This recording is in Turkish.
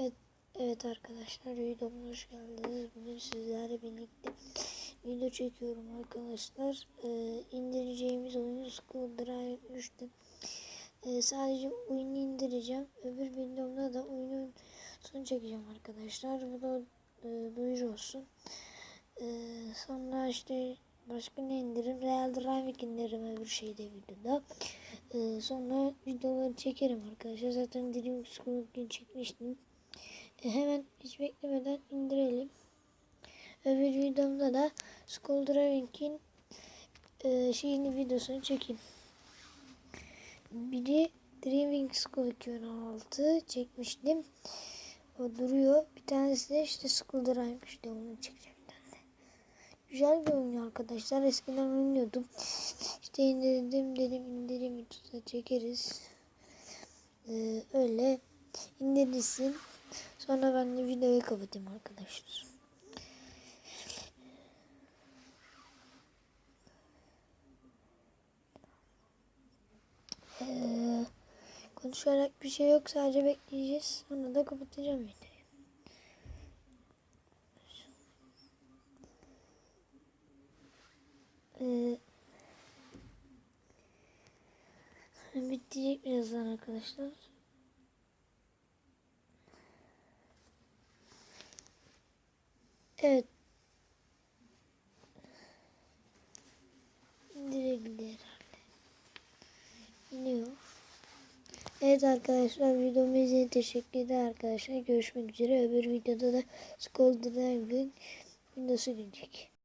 Evet, evet arkadaşlar videoma hoş geldiniz. Bugün sizlerle birlikte video çekiyorum arkadaşlar. Ee, indireceğimiz oyun School Drive 3'tü. Ee, sadece oyunu indireceğim. Öbür videomda da oyunun son çekeceğim arkadaşlar. Bu da e, duyuru olsun. Ee, sonra işte başka ne indiririm? Real Driving indiririm öbür şeyde videoda. Ee, sonra videoları çekerim arkadaşlar. Zaten Dream School gün çekmiştim. E, hemen hiç beklemeden indirelim. Öbür videomda da School Driving'in e, şeyini videosunu çekeyim. Biri Dreaming School 2016 çekmiştim. O duruyor. Bir tanesi de işte School Driving işte onu çekeceğim. Güzel bir oyun arkadaşlar. Eskiden oynuyordum. İşte indirdim dedim indireyim videoda çekeriz. Ee, öyle indirirsin. Sonra ben de videoyu kapatayım arkadaşlar. Ee, konuşarak bir şey yok sadece bekleyeceğiz. Sonra da kapatacağım videoyu. Ee, bitecek birazdan arkadaşlar. Evet. İndirebildi herhalde. İniyor. Evet arkadaşlar videomu izlediğiniz teşekkür ederim arkadaşlar. Görüşmek üzere. Öbür videoda da Skull Driving videosu gelecek.